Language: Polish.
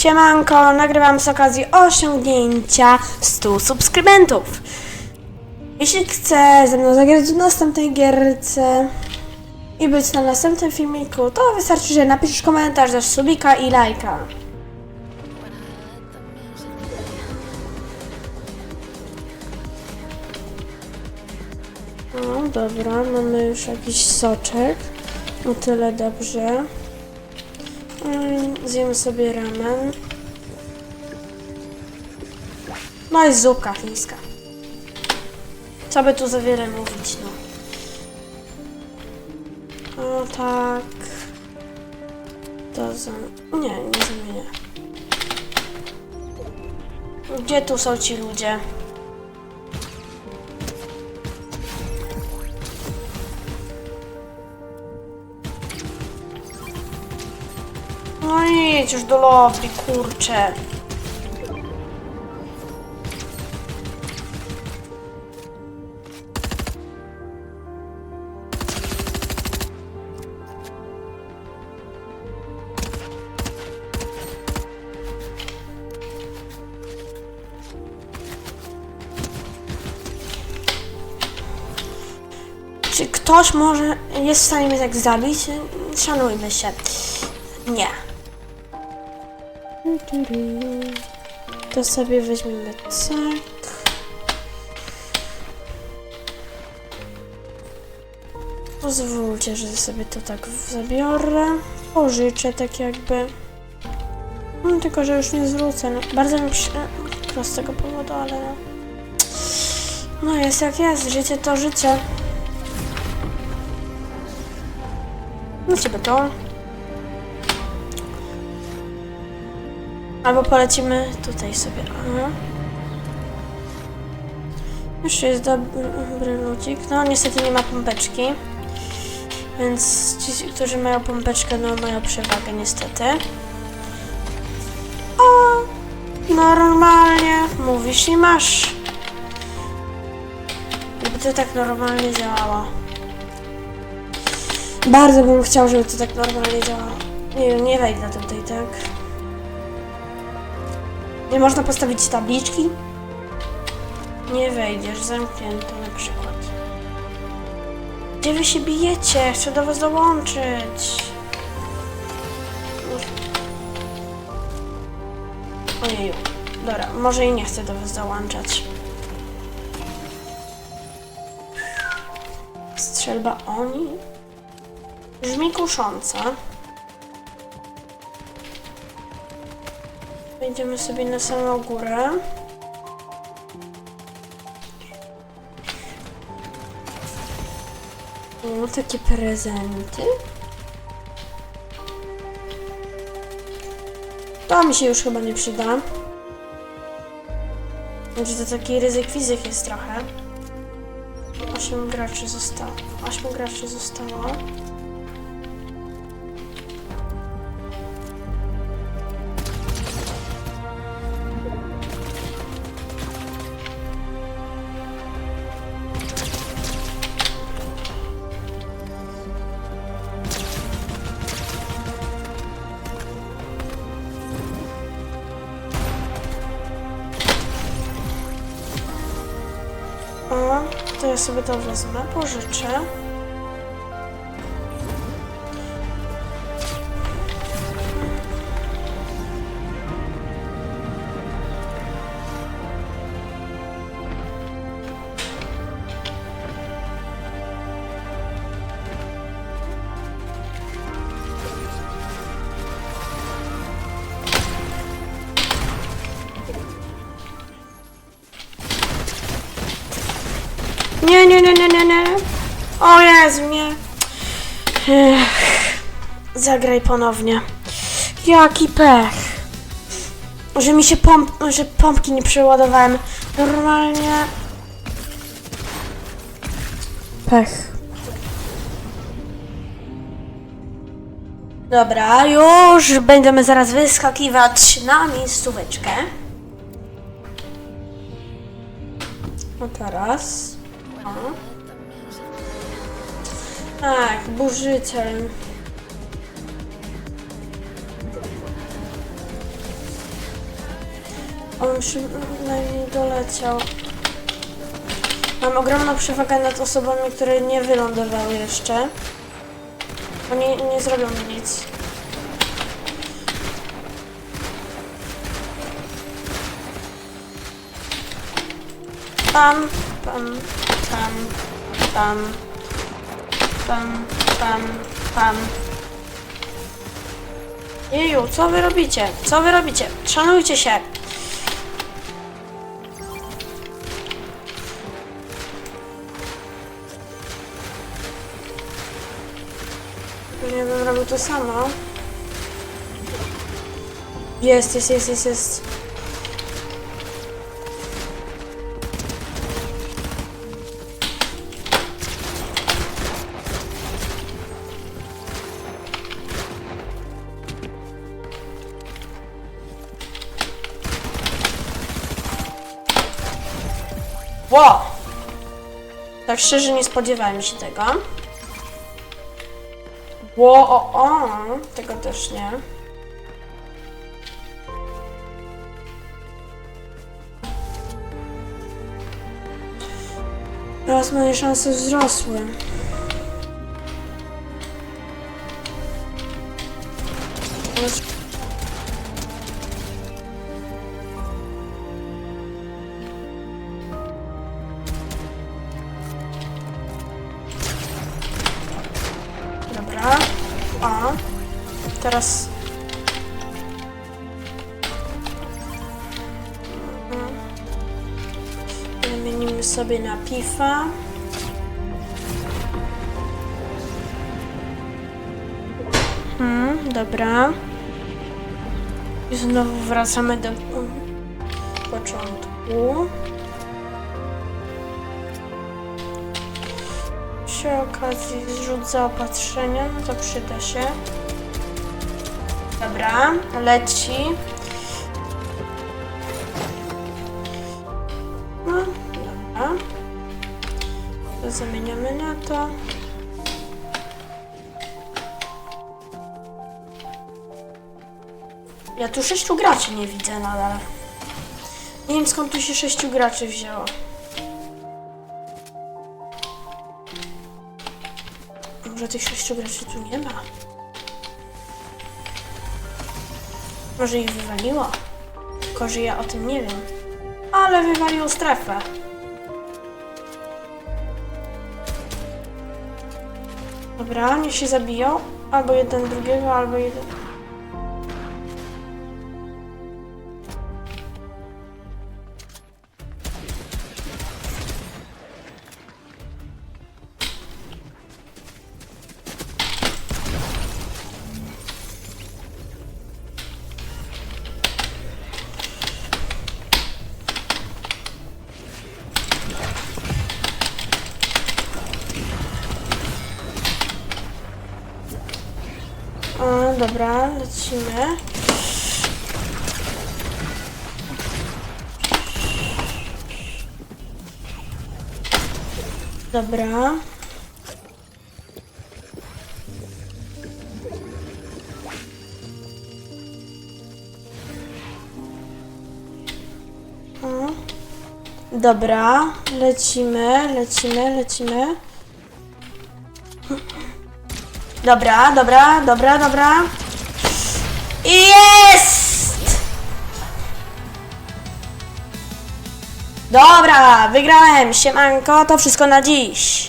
Siemanko, nagrywam z okazji osiągnięcia 100 subskrybentów. Jeśli chce ze mną zagrać w następnej gierce i być na następnym filmiku, to wystarczy, że napiszesz komentarz, dasz subika i lajka. No dobra, mamy już jakiś soczek. O tyle dobrze. Mm, Zjemy sobie ramen. No i zupka chińska. Co by tu za wiele mówić, no. O tak. To za... Nie, nie zamienię. Gdzie tu są ci ludzie? Idź już do lobby, kurczę. Czy ktoś może jest w stanie mnie tak zabić? Szanujmy się. Nie. To sobie weźmiemy tak. Pozwólcie, że sobie to tak zabiorę. Pożyczę tak jakby. No, tylko, że już nie zwrócę. No, bardzo mi przykro z tego powodu, ale no. No jest jak jest. Życie to życie. No ciebie to. Albo polecimy tutaj sobie. Aha. Już jest dobry ludzik. No niestety nie ma pompeczki. Więc ci, którzy mają pompeczkę, no mają przewagę niestety. O! Normalnie. Mówisz i masz. Gdyby to tak normalnie działało. Bardzo bym chciał, żeby to tak normalnie działało. Nie wiem, nie wejdę tutaj, tak? Nie można postawić tabliczki? Nie wejdziesz, zamknięto na przykład. Gdzie wy się bijecie? Chcę do was dołączyć. Ojeju. Dobra, może i nie chcę do was dołączać. Strzelba oni? Brzmi kusząco. Wejdziemy sobie na samą górę. O, takie prezenty. To mi się już chyba nie przyda. Znaczy to taki ryzyk fizyk jest trochę. Osiem graczy zostało. Osiem graczy zostało. To ja sobie to wezmę, pożyczę. Nie, nie, nie, nie, nie, nie. O Jezu, nie. Ech. Zagraj ponownie. Jaki pech. Że mi się pomp... że pompki nie przeładowałem. Normalnie... Pech. Dobra, już będziemy zaraz wyskakiwać na miejscóweczkę. No teraz. Tak, burzyciel. On przynajmniej doleciał. Mam ogromną przewagę nad osobami, które nie wylądowały jeszcze. Oni nie zrobią nic. Pam, pam, pam, pam, pam, pam, pam. Jeju, co wy robicie? Co wy robicie? Szanujcie się! Pewnie bym robił to samo. Jest, jest, jest, jest, jest. Ło! Tak szczerze nie spodziewałem się tego. Ło, o, o, tego też nie. Teraz moje szanse wzrosły. Teraz. Wymienimy sobie na pifa. Hmm, dobra. I znowu wracamy do początku. Przy okazji zrzut zaopatrzenia, no to przyda się. Dobra, leci. No, dobra. To zamieniamy na to. Ja tu sześciu graczy nie widzę nadal. Nie wiem skąd tu się sześciu graczy wzięło. Może tych sześciu graczy tu nie ma. Może ich wywaliło. Tylko, że ja o tym nie wiem. Ale wywaliło strefę. Dobra, niech się zabiją. Albo jeden drugiego, albo jeden... dobra, lecimy. Dobra. Dobra, lecimy, lecimy, lecimy. Dobra, dobra, dobra, dobra. I Jest! Dobra, wygrałem. Siemanko, to wszystko na dziś.